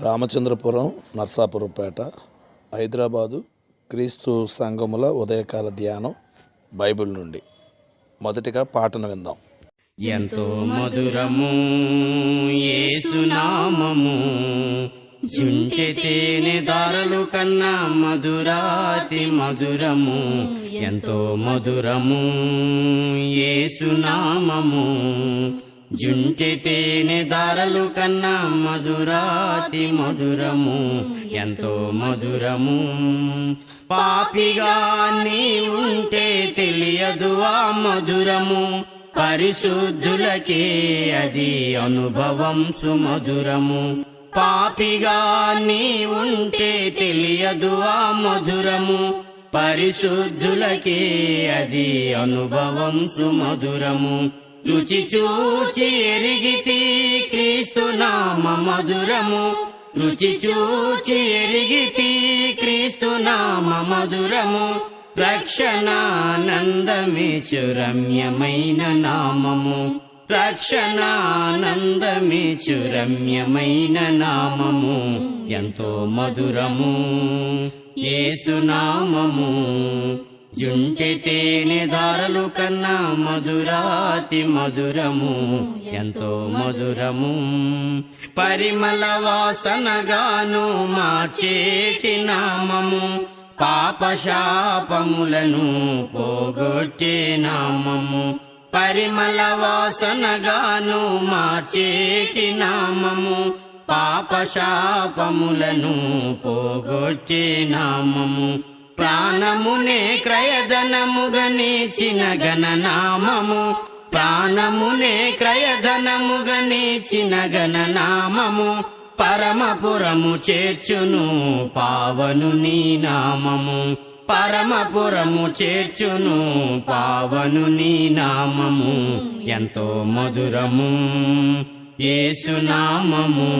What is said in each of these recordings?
రామచంద్రపురం నర్సాపురంపేట హైదరాబాదు క్రీస్తు సంఘముల ఉదయకాల ధ్యానం బైబిల్ నుండి. మొదటిగా పాటను విందాం. ఎంతో మధురము ఏసునామము జుంటి తేనె దారలు కన్నా మధురాతి మధురము. ఎంతో మధురము ఏసునామము జుంటి తేనె దారలు కన్నా మధురాతి మధురము ఎంతో మధురము. పాపిగా నీ ఉంటే తెలియదు ఆ మధురము పరిశుద్ధులకే అది అనుభవం సుమధురము. పాపిగా నీ ఉంటే తెలియదు ఆ మధురము పరిశుద్ధులకే అది అనుభవం సుమధురము. రుచి చూచి ఎరిగితి క్రీస్తు నామ మధురము. రుచి చూచి ఎరిగితి క్రీస్తు నామ మధురము. రక్షణానందమేచు రమ్యమైన నామము. రక్షణానందమేచు రమ్యమైన నామము. ఎంతో మధురము. ఏసునామము జుంటి తేనె దారలు కన్నా మధురాతి మధురము ఎంతో మధురము. పరిమళ వాసనగాను మార్చేటి నామము పాపశాపములను పోగొట్టే నామము. పరిమళ వాసనగాను మార్చేటి నామము పాపశాపములను పోగొట్టే నామము. ప్రాణమునే క్రయధనముగనిచిన గణనామము ప్రాణమునే క్రయధనముగనిచిన గణనామము పరమపురము చేర్చును పావను నీ నామము. పరమపురము చేర్చును పావను నీ నామము. ఎంతో మధురము ఏసునామము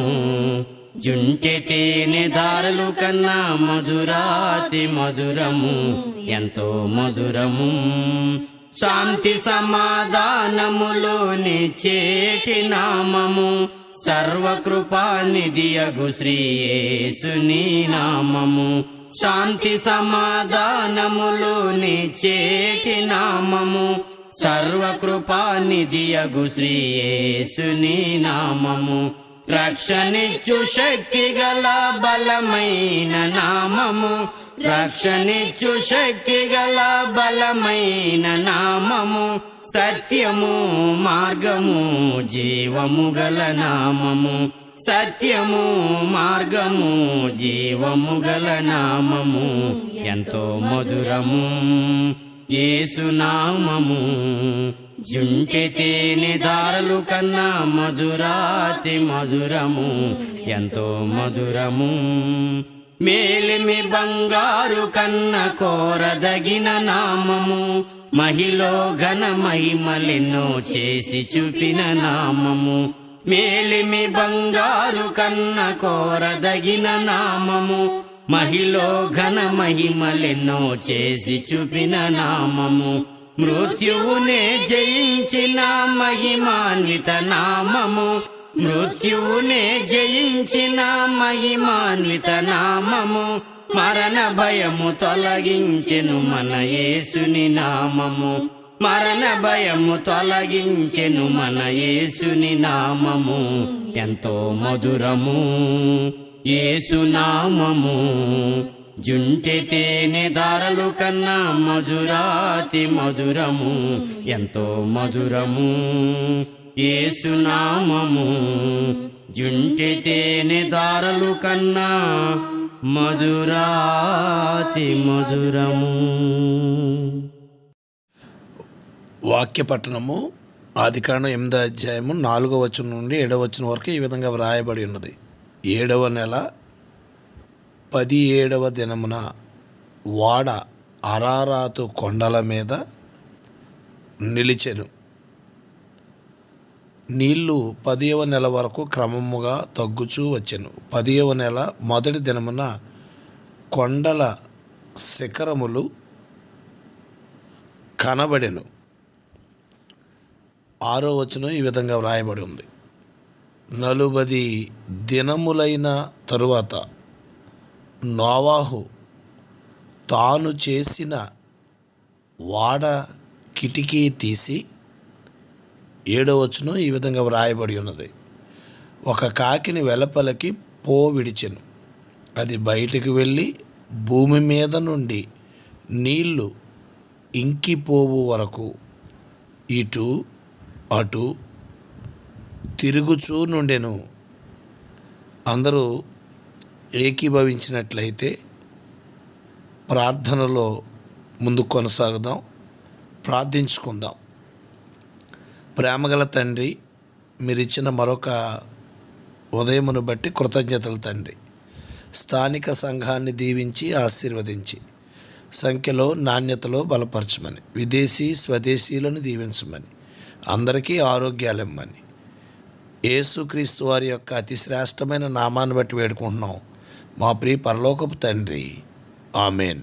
జుంటె తేనె దారలు కన్నా మధురాతి మధురము ఎంతో మధురము. శాంతి సమాధానములోని చేటి నామము సర్వకృపానిధియగు శ్రీయేసుని నామము. శాంతి సమాధానములోని చేటి నామము సర్వకృపానిధియగు శ్రీయేసుని నామము. రక్షణిచ్చు శక్తి గల బలమైన నామము. రక్షణిచ్చు శక్తి గల బలమైన నామము. సత్యము మార్గము జీవము గల నామము. సత్యము మార్గము జీవము గల నామము. ఎంతో మధురము. ఏసునామము. జుంటి తేనె దారలు కన్నా మధురాతి మధురము. ఎంతో మధురము. మేలిమి బంగారు కన్న కోరదగిన నామము. మహిలో ఘన మహిమలెన్నో చేసి చూపిన నామము. మేలిమి బంగారు కన్న కోరదగిన నామము. మహిలో ఘన మహిమలెన్నో చేసి చూపిన నామము. మృత్యువునే జయించిన మహిమాన్విత నామము. మృత్యువునే జయించిన మహిమాన్విత నామము. మరణ భయము తొలగించెను మన యేసుని నామము. మరణ భయము తొలగించెను మన యేసుని నామము. ఎంతో మధురము. ఏసునామము జుంటి తేనె దారలు కన్నా మధురాతి మధురము. ఎంతో మధురము. ఏసునామము జుంటి తేనె దారలు కన్నా మధురాతి మధురము. వాక్య పట్టణము ఆదికాండం ఎనిమిదో అధ్యాయము నాలుగో వచనం నుండి ఏడవ వచనం వరకు ఈ విధంగా వ్రాయబడి ఉన్నది. ఏడవ నెల పది ఏడవ దినమున వాడ అరారాతు కొండల మీద నిలిచెను. నీళ్ళు పదియవ నెల వరకు క్రమముగా తగ్గుచూ వచ్చెను. పదియవ నెల మొదటి దినమున కొండల శిఖరములు కనబడెను. ఆరో వచనం ఈ విధంగా వ్రాయబడి ఉంది. నలుబది దినములైన తరువాత నోవాహు తాను చేసిన వాడ కిటికీ తీసి ఏడవచ్చును ఈ విధంగా వ్రాయబడి ఉన్నది. ఒక కాకిని వెలపలకి పో విడిచెను. అది బయటికి వెళ్ళి భూమి మీద నుండి నీళ్ళు ఇంకిపోవు వరకు ఇటు అటు తిరుగుచూ నుండెను. అందరూ ఏకీభవించినట్లయితే ప్రార్థనలో ముందు కొనసాగుదాం ప్రార్థించుకుందాం. ప్రేమగల తండ్రి మీరిచ్చిన మరొక ఉదయమును బట్టి కృతజ్ఞతలు తండ్రి. స్థానిక సంఘాన్ని దీవించి ఆశీర్వదించి సంఖ్యలో నాణ్యతలో బలపరచమని విదేశీ స్వదేశీయులను దీవించమని అందరికీ ఆరోగ్యాలిమ్మని. యేసుక్రీస్తు వారి యొక్క అతి శ్రేష్టమైన నామాన్ని బట్టి వేడుకుంటున్నాం. మా ప్రియ పరలోకపు తండ్రి. ఆమెన్.